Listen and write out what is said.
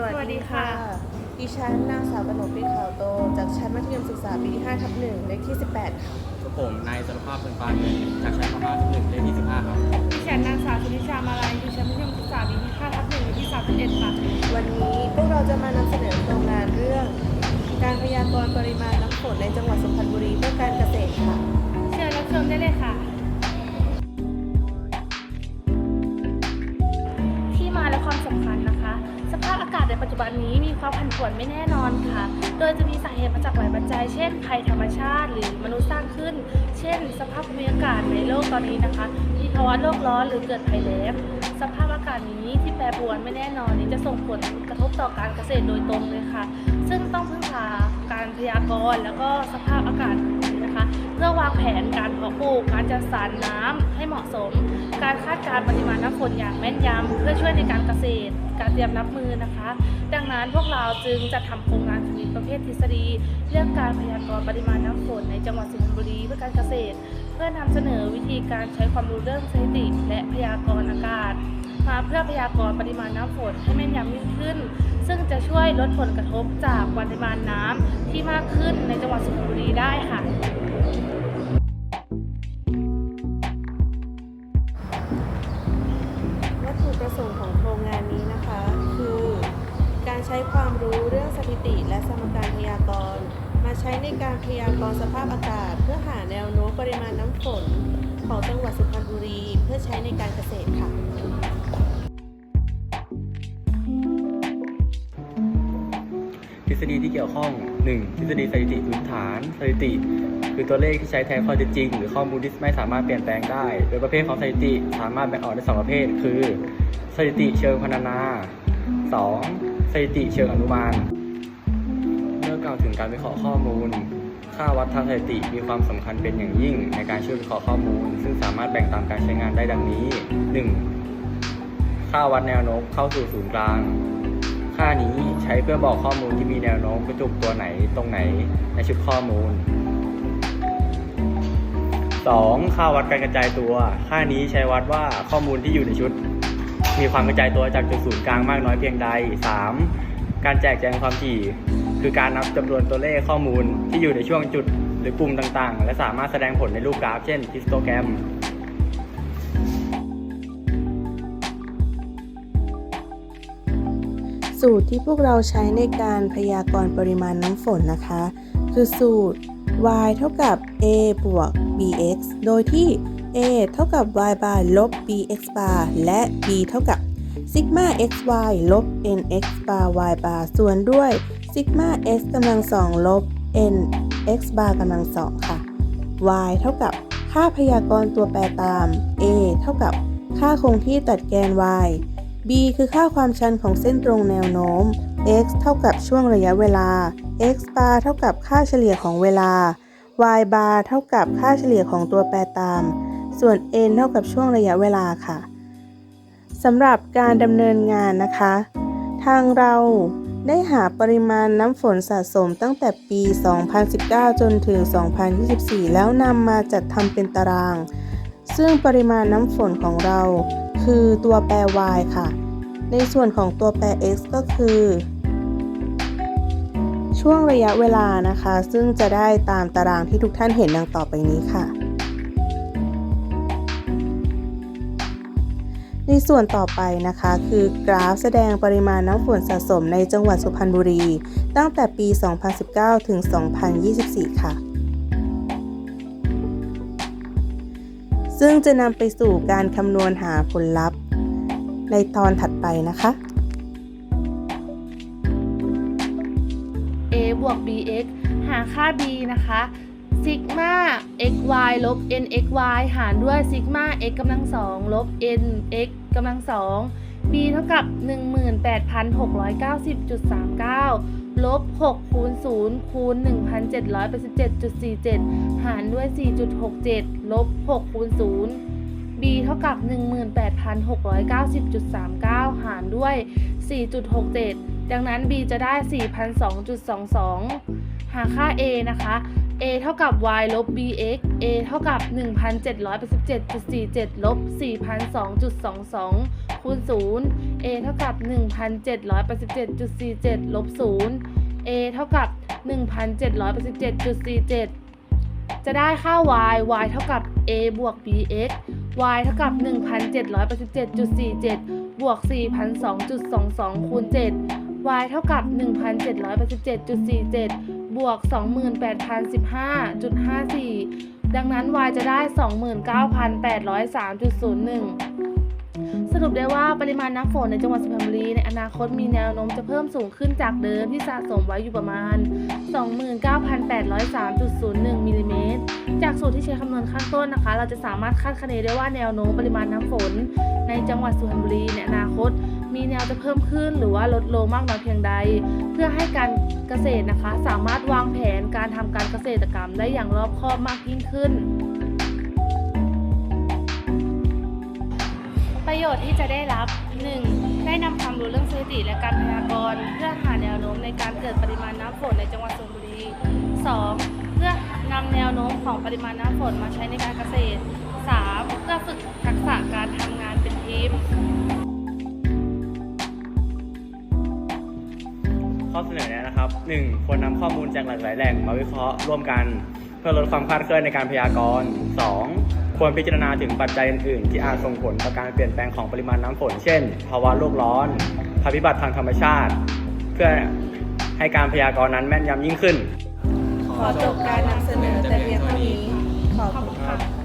สวัสดีค่ะ ดิฉันนางสาวกนกฤทธิ์ขาวโต จากชั้นมัธยมศึกษาปีที่5ทับ1เลขที่ 18 ค่ะ กับผมนายสรภาพเพินปานเงินจากชั้นประมาณหนึ่งเลขที่สิบห้าครับ ดิฉันนางสาวชนิชามาลัยดิฉันมัธยมศึกษาปีที่5ทับ1เลขที่31ค่ะวันนี้พวกเราจะมานำเสนอโครงงานเรื่อง การพยากรณ์ปริมาณน้ำฝนในจังหวัดสุพรรณบุรีเพื่อการเกษตรค่ะ เชิญรับชมได้เลยค่ะ บันนี้มีความผันผวนไม่แน่นอนค่ะ โดยจะมีสาเหตุมาจากหลายปัจจัย เช่นภัยธรรมชาติ หรือมนุษย์สร้างขึ้น เช่น สภาพภูมิอากาศในโลกตอนนี้นะคะมีภาวะโลกร้อนหรือเกิดภัยแล้งสภาพอากาศนี้ที่แปรปรวนไม่แน่นอนนี้จะส่งผลกระทบต่อการเกษตรโดยตรงเลยค่ะ ซึ่งต้องพึ่งพาการพยากรณ์แล้วก็สภาพอากาศ นะคะเพื่อวางแผนการเพาะปลูกการจัดสรรน้ำให้เหมาะสม การคาดการณ์ปริมาณน้ำฝนอย่างแม่นยำเพื่อช่วยในการเกษตร การเตรียมรับมือนะคะ ดังนั้นพวกเราจึงจะทำโครงงานชนิดประเภททฤษฎี เรื่องการพยากรณ์ปริมาณน้ำฝนในจังหวัดสุพรรณบุรีเพื่อการเกษตร เพื่อนำเสนอวิธีการใช้ความรู้เรื่องสถิติ และพยากรณ์อากาศมาเพื่อพยากรณ์ปริมาณน้ำฝนให้แม่นยำยิ่งขึ้น ซึ่งจะช่วยลดผลกระทบจากปริมาณน้ำที่มากขึ้นในจังหวัดสุพรรณบุรีได้ค่ะ สงค์ของโครงงานนี้นะคะ คือ การใช้ความรู้เรื่องสถิติ และสมการพยากรณ์มาใช้ในการพยากรณ์สภาพอากาศ เพื่อหาแนวโน้มปริมาณน้ำฝนของจังหวัดสุพรรณบุรี เพื่อใช้ในการเกษตรค่ะทฤษฎีที่เกี่ยวข้อง 1. ทฤษฎีสถิติพื้นฐาน สถิติ คือตัวเลขที่ใช้แทนข้อเท็จจริง หรือข้อมูลที่ไม่สามารถเปลี่ยนแปลงได้ โดยประเภทของสถิติสามารถแบ่งออกได้สองประเภท คือ สถิติเชิงพรรณนา 2. สถิติเชิงอนุมานเมื่อกล่าวถึงการวิเคราะห์ข้อมูล ค่าวัดทางสถิติมีความสำคัญเป็นอย่างยิ่ง ในการช่วยวิเคราะห์ข้อมูล ซึ่งสามารถแบ่งตามการใช้งานได้ดังนี้ 1. ค่าวัดแนวโน้มเข้าสู่ศูนย์กลาง ช้เพื่อบอกข้อมูลที่มีแนวโน้มกระจุกตัวไหนตรงไหนในชุดข้อมูล 2. ค่าวัดการกระจายตัว ค่านี้ใช้วัดว่าข้อมูลที่อยู่ในชุด มีความกระจายตัวจากจุดศูนย์กลางมากน้อยเพียงใด 3. การแจกแจงความถี่ คือการนับจำนวนตัวเลขข้อมูลที่อยู่ในช่วงจุดหรือกลุ่มต่างๆ และสามารถแสดงผลในรูปกราฟ เช่นฮิสโตแกรม สูตรที่พวกเราใช้ในการพยากรณ์ปริมาณน้ำฝนนะคะ คือสูตร y เท่ากับ a บวก bx โดยที่ a เท่ากับ y bar ลบ bx bar และ b เท่ากับ sigma xy ลบ nx bar y bar ส่วนด้วย sigma s กำลังสองลบ n x bar กำลังสองค่ะ y เท่ากับค่าพยากรณ์ตัวแปรตาม a เท่ากับค่าคงที่ตัดแกน y b คือค่าความชันของเส้นตรงแนวโน้ม x เท่ากับช่วงระยะเวลา x bar เท่ากับค่าเฉลี่ยของเวลา y bar เท่ากับค่าเฉลี่ยของตัวแปรตาม ส่วน n เท่ากับช่วงระยะเวลาค่ะสำหรับการดำเนินงานนะคะ ทางเราได้หาปริมาณน้ำฝนสะสมตั้งแต่ปี 2019 จนถึง 2024 แล้วนำมาจัดทำเป็นตาราง ซึ่งปริมาณน้ำฝนของเรา คือตัวแปร y ค่ะ ในส่วนของตัวแปร x ก็คือ ช่วงระยะเวลานะคะ ซึ่งจะได้ตามตารางที่ทุกท่านเห็นดังต่อไปนี้ค่ะ ในส่วนต่อไปนะคะ คือกราฟแสดงปริมาณน้ำฝนสะสมในจังหวัดสุพรรณบุรี ตั้งแต่ปี 2019 ถึง 2024 ค่ะ ซึ่งจะนำไปสู่การคำนวณหาผลลัพธ์ ในตอนถัดไปนะคะ a บวก bx หาค่า b นะคะซิกมา xy ลบ nxy หารด้วยซิกมา x กำลังสองลบ nx กำลังสอง b เท่ากับ 18,690.39 ลบ6คูณ0คูณ1,787.47 หารด้วย 4.67 ลบ6คูณ0 b เท่ากับ 18,690.39 หารด้วย 4.67 ดังนั้น b จะได้ 4,002.22 หาค่า a นะคะ a เท่ากับ y ลบ bx a เท่ากับ 1787.47 ลบ 4,002.22 คูณ 0 a เท่ากับ 1787.47 ลบ 0 a เท่ากับ 1787.47 จะได้ค่า y y เท่ากับ a บวก bx y เท่ากับ 1787.47 บวก 4,002.22 คูณ 7 y เท่ากับ 1787.47 บวก 28,015.54 ดังนั้น y จะได้ 29,803.01 สรุปได้ว่าปริมาณน้ำฝนในจังหวัดสุพรรณบุรีในอนาคตมีแนวโน้มจะเพิ่มสูงขึ้นจากเดิมที่สะสมไว้อยู่ประมาณ 29,803.01 มิลลิเมตร จากสูตรที่ใช้คำนวณข้างต้นนะคะ เราจะสามารถคาดคะเนได้ว่าแนวโน้มปริมาณน้ำฝน ในจังหวัดสุพรรณบุรีในอนาคต มีแนวจะเพิ่มขึ้นหรือว่าลดลงมากน้อยเพียงใด เพื่อให้การ เกษตรนะคะ สามารถวางแผนการทำการเกษตรกรรมได้อย่างรอบคอบมากยิ่งขึ้น ประโยชน์ที่จะได้รับ 1. ได้นำความรู้เรื่องสถิติและการพยากรณ์เพื่อหาแนวโน้มในการเกิดปริมาณน้ำฝนในจังหวัดสุพรรณบุรี 2. เพื่อนำแนวโน้มของปริมาณน้ำฝนมาใช้ในการเกษตร 3. เพื่อฝึกทักษะการทำงานเป็นทีม ข้อเสนอแนะนะครับ 1. ควรนำข้อมูลจากหลากหลายแหล่งมาวิเคราะห์ร่วมกัน เพื่อลดความคลาดเคลื่อนในการพยากรณ์ 2. ควรพิจารณาถึงปัจจัยอื่นๆ ที่อาจส่งผลต่อการเปลี่ยนแปลงของปริมาณน้ำฝน เช่น ภาวะโลกร้อนภัยพิบัติทางธรรมชาติ เพื่อให้การพยากรณ์นั้นแม่นยำยิ่งขึ้น ขอจบการนำเสนอแต่เพียงเท่านี้ขอบคุณค่ะ